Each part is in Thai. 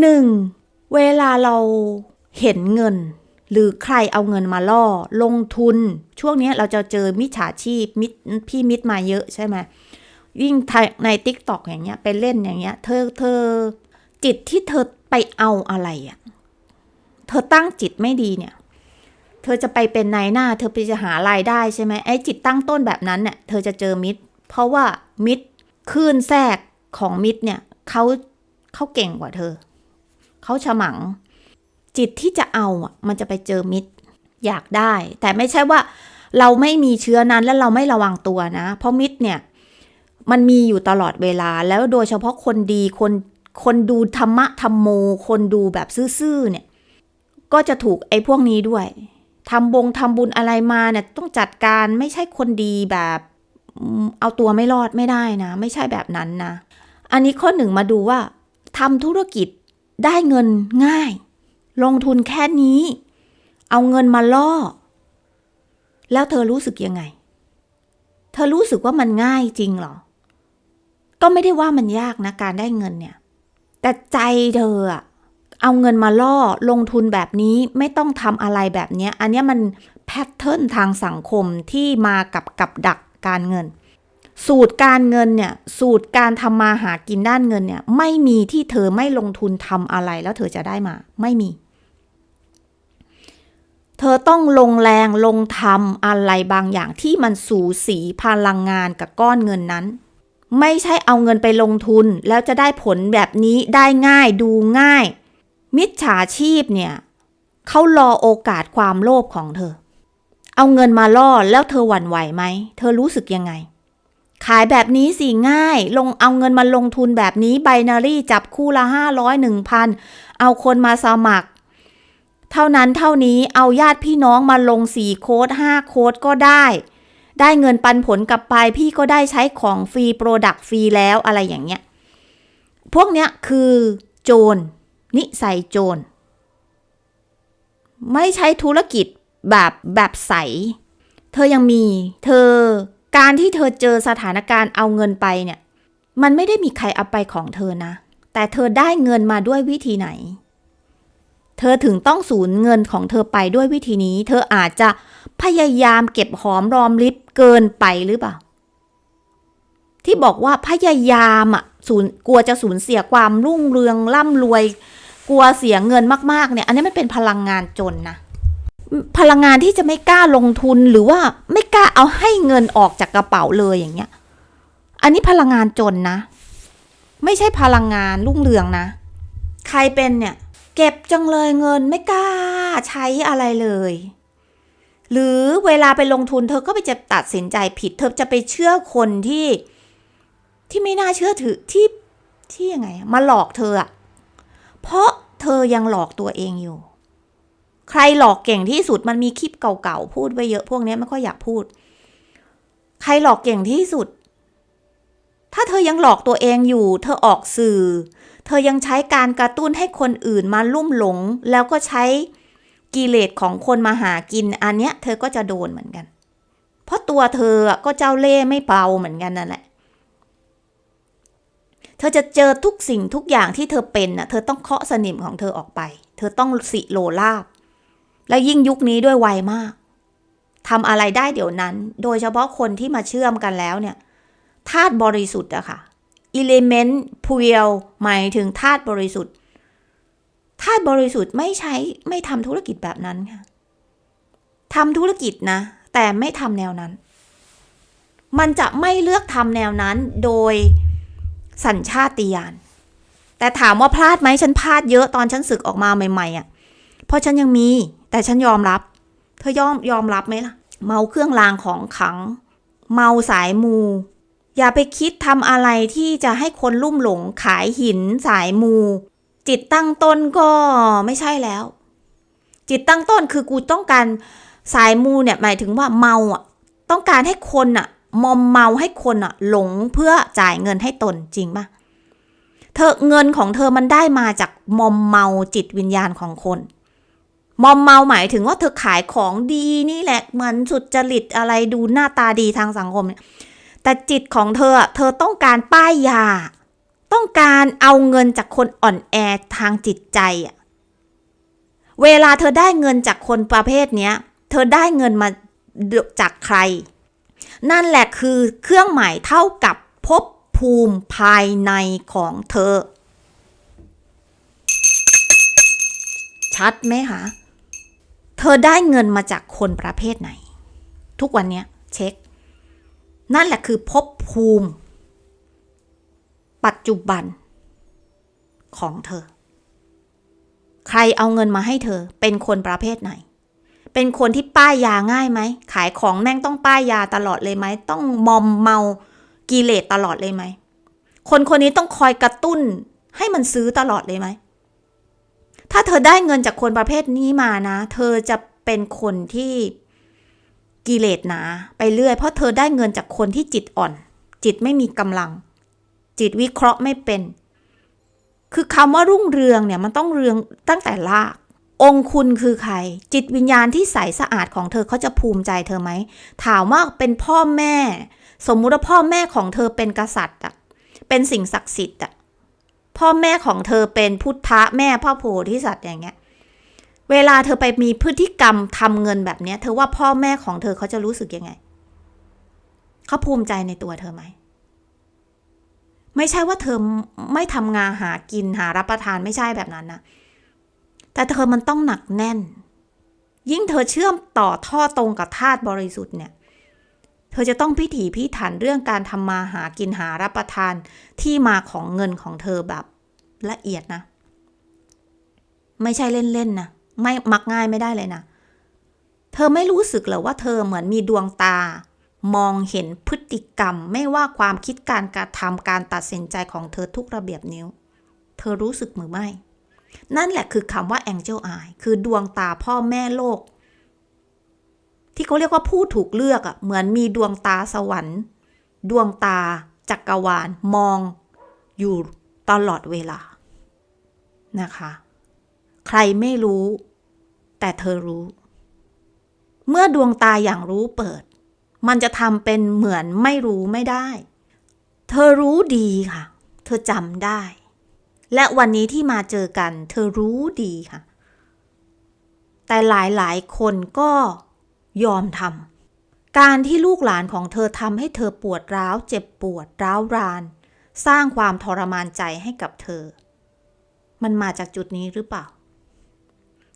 หนึ่งเวลาเราเห็นเงิน หรือใครเอาเงินมาล่อ ลงทุน ช่วงนี้เราจะเจอมิจฉาชีพมิพี่มิตรมาเยอะใช่ไหมยิ่งในติ๊กตอกอย่างเงี้ยไปเล่นอย่างเงี้ย เธอเธอจิตที่เธอไปเอาอะไรอะ่ะเธอตั้งจิตไม่ดีเนี่ย เธอจะไปเป็นนายหน้า เธอไปจะหารายได้ใช่ไหมไอ้จิตตั้งต้นแบบนั้นเนี่ยเธอจะเจอมิตรเพราะว่ามิตรคลื่นแทรกของมิตรเนี่ยเขาเขาเก่งกว่าเธอ เขาฉมัง จิตที่จะเอาอะมันจะไปเจอมิตรอยากได้ แต่ไม่ใช่ว่าเราไม่มีเชื้อนั้นแล้วเราไม่ระวังตัวนะ เพราะมิตรเนี่ย มันมีอยู่ตลอดเวลาแล้วโดยเฉพาะคนดีคนคนดูธรรมะธรรมโม คนดูแบบซื่อๆเนี่ย ก็จะถูกไอ้พวกนี้ด้วยทำบงทำบุญอะไรมาเนี่ยต้องจัดการไม่ใช่คนดีแบบเอาตัวไม่รอดไม่ได้นะ ไม่ใช่แบบนั้นนะ อันนี้ข้อหนึ่งมาดูว่าทำธุรกิจ ได้เงินง่าย ลงทุนแค่นี้ เอาเงินมาล่อ แล้วเธอรู้สึกยังไง เธอรู้สึกว่ามันง่ายจริงเหรอ ก็ไม่ได้ว่ามันยากนะการได้เงินเนี่ย แต่ใจเธออะเอาเงินมาล่อลงทุนแบบนี้ไม่ต้องทำอะไรแบบนี้ อันนี้มันแพทเทิร์นทางสังคมที่มากับกับดักการเงิน สูตรการเงินเนี่ยสูตรการทำมาหากินด้านเงินเนี่ยไม่มีที่เธอไม่ลงทุนทำอะไรแล้วเธอจะได้มาไม่มี เธอต้องลงแรงลงทำอะไรบางอย่างที่มันสูสีพลังงานกับก้อนเงินนั้น ไม่ใช่เอาเงินไปลงทุนแล้วจะได้ผลแบบนี้ได้ง่ายดูง่าย มิจฉาชีพเนี่ยเขารอโอกาสความโลภของเธอ เอาเงินมาล่อแล้วเธอหวั่นไหวไหมเธอรู้สึกยังไง ขายแบบนี้สิง่าย ลงเอาเงินมาลงทุนแบบนี้ไบนารี่จับคู่ละห้าร้อยหนึ่งพันเอาคนมาสมัคร เท่านั้นเท่านี้เอาญาติพี่น้องมาลงสี่โค้ดห้าโค้ดก็ได้ ได้เงินปันผลกลับไปพี่ก็ได้ใช้ของฟรีโปรดักต์ฟรีแล้วอะไรอย่างเงี้ย พวกเนี้ยคือโจรนิสัยโจรไม่ใช้ธุรกิจแบบแบบใส เธอยังมี เธอ การที่เธอเจอสถานการณ์เอาเงินไปเนี่ย มันไม่ได้มีใครเอาไปของเธอนะ แต่เธอได้เงินมาด้วยวิธีไหน เธอถึงต้องสูญเงินของเธอไปด้วยวิธีนี้ เธออาจจะพยายามเก็บหอมรอมริบเกินไปหรือเปล่า ที่บอกว่าพยายามอะสูญกลัวจะสูญเสียความรุ่งเรืองร่ำรวย กลัวเสียเงินมากๆเนี่ย อันนี้มันเป็นพลังงานจนนะ พลังงานที่จะไม่กล้าลงทุนหรือว่าไม่กล้าเอาให้เงินออกจากกระเป๋าเลยอย่างเงี้ย อันนี้พลังงานจนนะ ไม่ใช่พลังงานรุ่งเรืองนะ ใครเป็นเนี่ย เก็บจังเลยเงินไม่กล้าใช้อะไรเลย หรือเวลาไปลงทุนเธอก็ไปจะตัดสินใจผิด เธอจะไปเชื่อคนที่ที่ไม่น่าเชื่อถือที่ที่ยังไง มาหลอกเธออะเพราะเธอยังหลอกตัวเองอยู่ ใครหลอกเก่งที่สุดมันมีคลิปเก่าๆพูดไว้เยอะพวกนี้ไม่ค่อยอยากพูด ใครหลอกเก่งที่สุด ถ้าเธอยังหลอกตัวเองอยู่ เธอออกสื่อ เธอยังใช้การกระตุ้นให้คนอื่นมาลุ่มหลง แล้วก็ใช้กิเลสของคนมาหากิน อันเนี้ย เธอก็จะโดนเหมือนกัน เพราะตัวเธอก็เจ้าเล่ห์ไม่เบาเหมือนกันนั่นแหละ เธอจะเจอทุกสิ่งทุกอย่างที่เธอเป็นน่ะ เธอต้องเคาะสนิมของเธอออกไป เธอต้องสิโลลาบ และยิ่งยุคนี้ด้วยไวมากทำอะไรได้เดี๋ยวนั้น โดยเฉพาะคนที่มาเชื่อมกันแล้วเนี่ยธาตุบริสุทธิ์อะค่ะ element pure หมายถึงธาตุบริสุทธิ์ธาตุบริสุทธิ์ไม่ใช้ไม่ทำธุรกิจแบบนั้นค่ะทำธุรกิจนะ แต่ไม่ทำแนวนั้น มันจะไม่เลือกทำแนวนั้นโดยสัญชาติญาณแต่ถามว่าพลาดไหมฉันพลาดเยอะตอนฉันศึกออกมาใหม่ๆอะ่ะเพราะฉันยังมี แต่ฉันยอมรับ เธอยอมยอมรับไหมล่ะ เมาเครื่องรางของขัง เมาสายมู อย่าไปคิดทำอะไรที่จะให้คนลุ่มหลงขายหินสายมู จิตตั้งต้นก็ไม่ใช่แล้ว จิตตั้งต้นคือกูต้องการสายมูเนี่ยหมายถึงว่าเมาอะ ต้องการให้คนอะ มอมเมาให้คนอะ หลงเพื่อจ่ายเงินให้ตนจริงปะเธอเงินของเธอมันได้มาจากมอมเมาจิตวิญญาณของคน มอมเมาหมายถึงว่าเธอขายของดีนี่แหละเหมือนสุดจริตอะไรดูหน้าตาดีทางสังคม แต่จิตของเธอเธอต้องการป้ายยา ต้องการเอาเงินจากคนอ่อนแอทางจิตใจอะเวลาเธอได้เงินจากคนประเภทเนี้ย เธอได้เงินมาจากใคร นั่นแหละคือเครื่องหมายเท่ากับภพภูมิภายในของเธอ ชัดไหมคะ เธอได้เงินมาจากคนประเภทไหน ทุกวันนี้เช็ค นั่นแหละคือภพภูมิ ปัจจุบัน ของเธอ ใครเอาเงินมาให้เธอ เป็นคนประเภทไหน เป็นคนที่ป้ายยาง่ายไหม ขายของแม่งต้องป้ายยาตลอดเลยไหม ต้องมอมเมากิเลสตลอดเลยไหม คนคนนี้ต้องคอยกระตุ้นให้มันซื้อตลอดเลยไหม ถ้าเธอได้เงินจากคนประเภทนี้มานะ เธอจะเป็นคนที่กิเลสหนาไปเรื่อย เพราะเธอได้เงินจากคนที่จิตอ่อน จิตไม่มีกำลัง จิตวิเคราะห์ไม่เป็น คือคำว่ารุ่งเรืองเนี่ยมันต้องเรืองตั้งแต่ราก องค์คุณคือใคร จิตวิญญาณที่ใสสะอาดของเธอเขาจะภูมิใจเธอไหม ถามว่าเป็นพ่อแม่ สมมุติว่าพ่อแม่ของเธอเป็นกษัตริย์อะเป็นสิ่งศักดิ์สิทธิ์อะ พ่อแม่ของเธอเป็นพุทธะแม่พระโพธิสัตว์อย่างเงี้ย เวลาเธอไปมีพฤติกรรมทำเงินแบบเนี้ย เธอว่าพ่อแม่ของเธอเขาจะรู้สึกยังไง เขาภูมิใจในตัวเธอไหม ไม่ใช่ว่าเธอไม่ทำงานหากินหารับประทานไม่ใช่แบบนั้นนะ แต่เธอมันต้องหนักแน่น ยิ่งเธอเชื่อมต่อท่อตรงกับธาตุบริสุทธิ์เนี่ย เธอจะต้องพิถีพิถันเรื่องการทำมาหากินหารับประทานที่มาของเงินของเธอแบบละเอียดนะ ไม่ใช่เล่นๆนะไม่มักง่ายไม่ได้เลยนะ เธอไม่รู้สึกเหรอว่าเธอเหมือนมีดวงตา มองเห็นพฤติกรรม ไม่ว่าความคิดการกระทำการตัดสินใจของเธอทุกระเบียบนิ้ว เธอรู้สึกมือไม่ นั่นแหละคือคำว่า Angel Eye คือดวงตาพ่อแม่โลก ที่เขาเรียกว่าผู้ถูกเลือกอะ่ะเหมือนมีดวงตาสวรรค์ ดวงตาจักรวาลมองอยู่ตลอดเวลานะคะ ใครไม่รู้ แต่เธอรู้ เมื่อดวงตาอย่างรู้เปิด มันจะทำเป็นเหมือนไม่รู้ไม่ได้ เธอรู้ดีค่ะ เธอจำได้ และวันนี้ที่มาเจอกัน เธอรู้ดีค่ะ แต่หลายๆ คนก็ ยอมทำการที่ลูกหลานของเธอทำให้เธอปวดร้าว เจ็บปวดร้าวราน สร้างความทรมานใจให้กับเธอ มันมาจากจุดนี้หรือเปล่า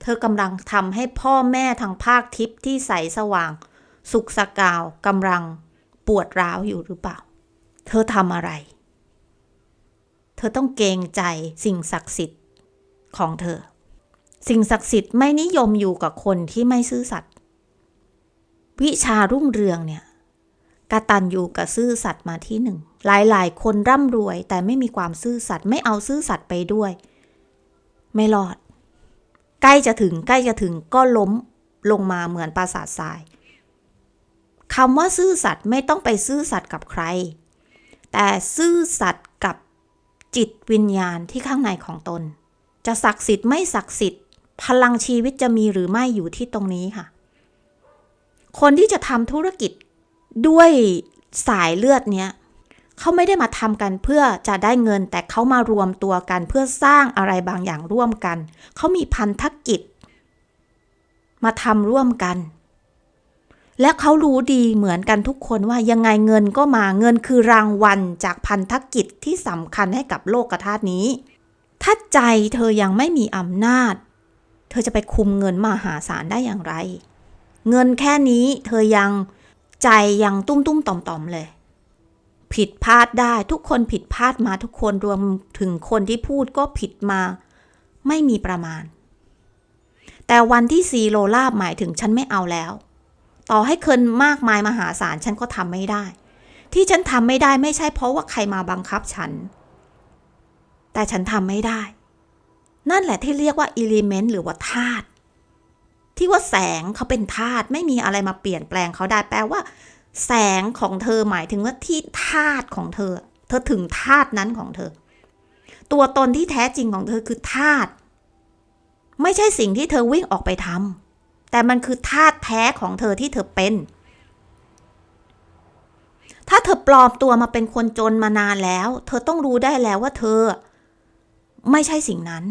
เธอกำลังทำให้พ่อแม่ทางภาคทิพย์ที่ใสสว่าง สุขสกาวกำลังปวดร้าวอยู่หรือเปล่า เธอทำอะไร เธอต้องเกรงใจสิ่งศักดิ์สิทธิ์ของเธอ สิ่งศักดิ์สิทธิ์ไม่นิยมอยู่กับคนที่ไม่ซื่อสัตย์ วิชารุ่งเรืองเนี่ยกตันอยู่กับซื่อสัตย์มาที่หนึ่ง หลายๆ คนร่ำรวยแต่ไม่มีความซื่อสัตย์ไม่เอาซื่อสัตย์ไปด้วย ไม่รอด ใกล้จะถึงใกล้จะถึงก็ล้มลงมาเหมือนปราสาททรายคำว่าซื่อสัตย์ไม่ต้องไปซื่อสัตย์กับใคร แต่ซื่อสัตย์กับจิตวิญญาณที่ข้างในของตน จะศักดิ์สิทธิ์ไม่ศักดิ์สิทธิ์ พลังชีวิตจะมีหรือไม่อยู่ที่ตรงนี้ค่ะ คนที่จะทำธุรกิจด้วยสายเลือดเนี้ยเขาไม่ได้มาทำกันเพื่อจะได้เงิน แต่เขามารวมตัวกันเพื่อสร้างอะไรบางอย่างร่วมกัน เขามีพันธกิจ มาทำร่วมกัน และเขารู้ดีเหมือนกันทุกคนว่ายังไงเงินก็มาเงินคือรางวัลจากพันธกิจที่สำคัญให้กับโลกธาตุนี้ ถ้าใจเธอยังไม่มีอำนาจ เธอจะไปคุมเงินมหาศาลได้อย่างไร เงินแค่นี้เธอยังใจยังตุ้มตุ้มต่อมต่อมเลย ผิดพลาดได้ทุกคนผิดพลาดมาทุกคนรวมถึงคนที่พูดก็ผิดมา ไม่มีประมาณ แต่วันที่ซีโรลาบหมายถึงฉันไม่เอาแล้ว ต่อให้เคินมากมายมหาศาลฉันก็ทำไม่ได้ ที่ฉันทำไม่ได้ไม่ใช่เพราะว่าใครมาบังคับฉัน แต่ฉันทำไม่ได้ นั่นแหละที่เรียกว่าอิเลเมนต์หรือว่าธาตุ ที่ว่าแสงเขาเป็นธาตุไม่มีอะไรมาเปลี่ยนแปลงเขาได้แปลว่า แสงของเธอหมายถึงว่าที่ธาตุของเธอ เธอถึงธาตุนั้นของเธอ ตัวตนที่แท้จริงของเธอคือธาตุไม่ใช่สิ่งที่เธอวิ่งออกไปทำแต่มันคือธาตุแท้ของเธอที่เธอเป็น ถ้าเธอปลอมตัวมาเป็นคนจนมานานแล้ว เธอต้องรู้ได้แล้วว่าเธอ ไม่ใช่สิ่งนั้น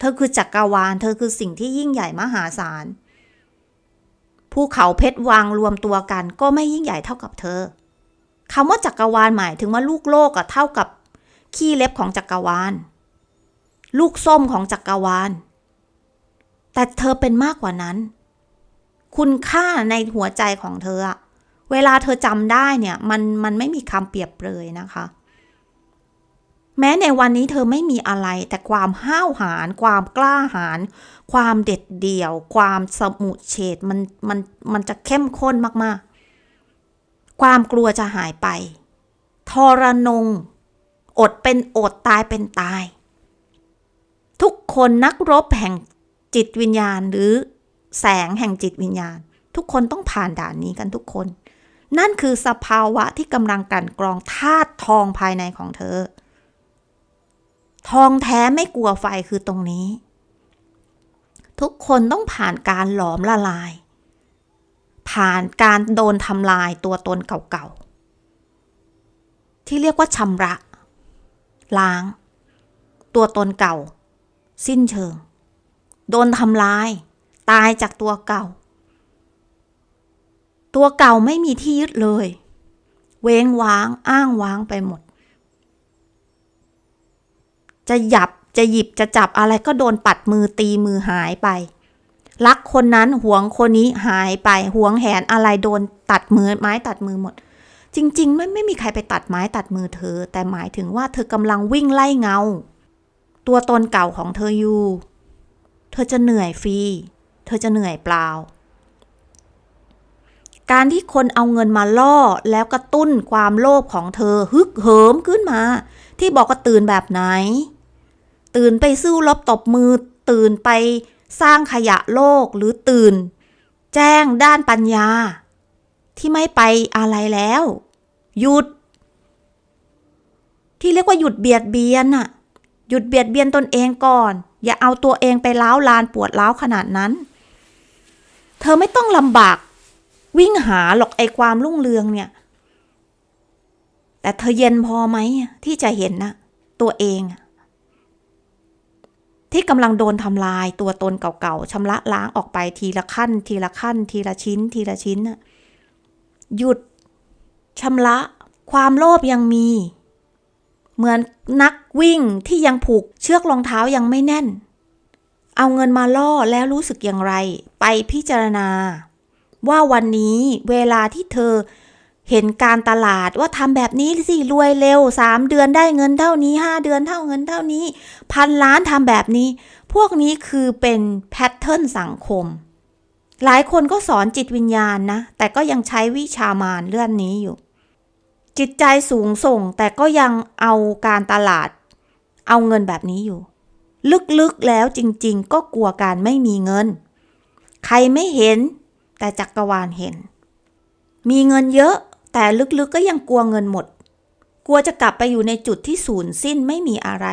เธอคือจักรวาล เธอคือสิ่งที่ยิ่งใหญ่มหาศาล ภูเขาเพชรวางรวมตัวกัน ก็ไม่ยิ่งใหญ่เท่ากับเธอคำว่าจักรวาลหมายถึงว่าลูกโลกอะเท่ากับขี้เล็บของจักรวาล ลูกส้มของจักรวาล แต่เธอเป็นมากกว่านั้น คุณค่าในหัวใจของเธออะเวลาเธอจำได้เนี่ย มันมันไม่มีคำเปรียบเปรยนะคะ แม้ในวันนี้เธอไม่มีอะไร แต่ความห้าวหาญความกล้าหาญความเด็ดเดี่ยว ความสมุเฉดมันมันมันจะเข้มข้นมากๆ ความกลัวจะหายไป ทรนง อดเป็นอดตายเป็นตาย ทุกคนนักรบแห่งจิตวิญญาณหรือแสงแห่งจิตวิญญาณ ทุกคนต้องผ่านด่านนี้กันทุกคน นั่นคือสภาวะที่กำลังกั่นกรองธาตุทองภายในของเธอ ทองแท้ไม่กลัวไฟคือตรงนี้ ทุกคนต้องผ่านการหลอมละลาย ผ่านการโดนทำลายตัวตนเก่าๆ ที่เรียกว่าชำระ ล้าง ตัวตนเก่า สิ้นเชิง โดนทำลาย ตายจากตัวเก่า ตัวเก่าไม่มีที่ยึดเลย เว้งว้างอ้างว้างไปหมด จะหยับจะหยิบจะจับอะไรก็โดนปัดมือตีมือหายไป รักคนนั้นหวงคนนี้หายไปหวงแหนอะไรโดนตัดมือไม้ตัดมือหมด จริง ๆ ไม่ไม่มีใครไปตัดไม้ตัดมือเธอ แต่หมายถึงว่าเธอกำลังวิ่งไล่เงา ตัวตนเก่าของเธออยู่ เธอจะเหนื่อยฟรีเธอจะเหนื่อยเปล่าการที่คนเอาเงินมาล่อแล้วกระตุ้นความโลภของเธอฮึกเหิมขึ้นมา ที่บอกว่าตื่นแบบไหน ตื่นไปสู้รบตบมือ ตื่นไปสร้างขยะโลกหรือตื่น แจ้งด้านปัญญา ที่ไม่ไปอะไรแล้ว หยุด ที่เรียกว่าหยุดเบียดเบียนน่ะ หยุดเบียดเบียนตนเองก่อน อย่าเอาตัวเองไปล้าวลานปวดล้าวขนาดนั้น เธอไม่ต้องลำบาก วิ่งหาหรอกไอความรุ่งเรืองเนี่ย แต่เธอเย็นพอไหมที่จะเห็นนะตัวเองอะ ที่กำลังโดนทำลายตัวตนเก่าๆชำระล้างออกไปทีละขั้น ทีละขั้น ทีละชิ้น ทีละชิ้นหยุดชำระความโลภยังมี เหมือนนักวิ่งที่ยังผูกเชือกรองเท้ายังไม่แน่น เอาเงินมาล่อแล้วรู้สึกอย่างไร ไปพิจารณา ว่าวันนี้เวลาที่เธอ เห็นการตลาดว่าทำแบบนี้สิรวยเร็วสามเดือนได้เงินเท่านี้ห้าเดือนเท่าเงินเท่านี้ พันล้านทำแบบนี้ พวกนี้คือเป็นแพทเทิร์นสังคม หลายคนก็สอนจิตวิญญาณนะ แต่ก็ยังใช้วิชามารเรื่องนี้อยู่ จิตใจสูงส่งแต่ก็ยังเอาการตลาด เอาเงินแบบนี้อยู่ ลึกๆแล้วจริงๆ ก็กลัวการไม่มีเงิน ใครไม่เห็น แต่จักรวาลเห็น มีเงินเยอะ แต่ลึกๆก็ยังกลัวเงินหมด กลัวจะกลับไปอยู่ในจุดที่ศูนย์สิ้นไม่มีอะไร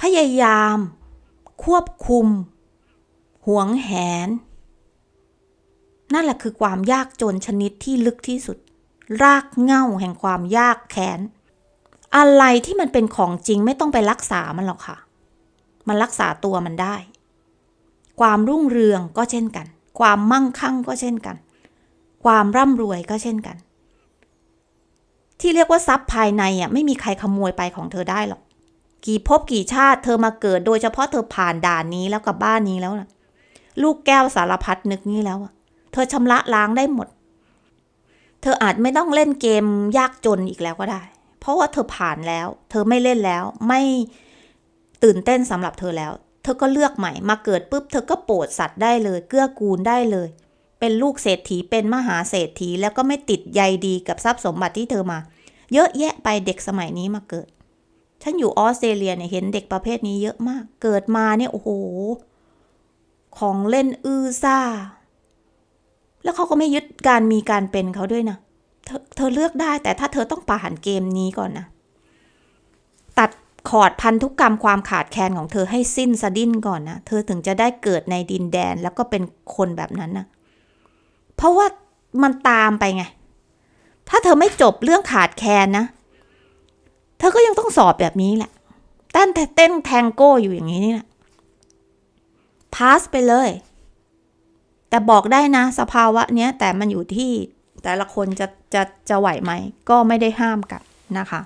พยายาม ควบคุม หวงแหน นั่นแหละคือความยากจนชนิดที่ลึกที่สุด รากเง้าแห่งความยากแค้นอะไรที่มันเป็นของจริงไม่ต้องไปรักษามันหรอกค่ะ มันรักษาตัวมันได้ ความรุ่งเรืองก็เช่นกัน ความมั่งคั่งก็เช่นกัน ความร่ำรวยก็เช่นกัน ที่เรียกว่าทรัพย์ภายในอะไม่มีใครขโมยไปของเธอได้หรอก กี่ภพกี่ชาติเธอมาเกิดโดยเฉพาะเธอผ่านด่านนี้แล้วกับบ้านนี้แล้วนะลูกแก้วสารพัดนึกนี้แล้วอะเธอชำระล้างได้หมด เธออาจไม่ต้องเล่นเกมยากจนอีกแล้วก็ได้ เพราะว่าเธอผ่านแล้ว เธอไม่เล่นแล้วไม่ตื่นเต้นสำหรับเธอแล้ว เธอก็เลือกใหม่มาเกิดปุ๊บ เธอก็โปรดสัตว์ได้เลย เกื้อกูลได้เลย เป็นลูกเศรษฐีเป็นมหาเศรษฐี แล้วก็ไม่ติดใยดีกับทรัพย์สมบัติที่เธอมา เยอะแยะไปเด็กสมัยนี้มาเกิด ฉันอยู่ออสเตรเลียเนี่ยเห็นเด็กประเภทนี้เยอะมาก เกิดมาเนี่ยโอ้โห ของเล่นอื้อซ่า แล้วเขาก็ไม่ยึดการมีการเป็นเขาด้วยนะเธอเธอเลือกได้แต่ถ้าเธอต้องผ่านเกมนี้ก่อนนะ ตัดขอดพันธุกกรรมความขาดแคลนของเธอให้สิ้นสะดิ้นก่อนนะ เธอถึงจะได้เกิดในดินแดนแล้วก็เป็นคนแบบนั้นนะ เพราะว่ามันตามไปไง ถ้าเธอไม่จบเรื่องขาดแคลนนะ เธอก็ยังต้องสอบแบบนี้แหละเต้นเต้นแทงโก้อยู่อย่างนี้นี่แหละพาสไปเลย แต่บอกได้นะ สภาวะเนี้ยแต่มันอยู่ที่แต่ละคนจะจะจะไหวไหม ก็ไม่ได้ห้ามกันนะคะ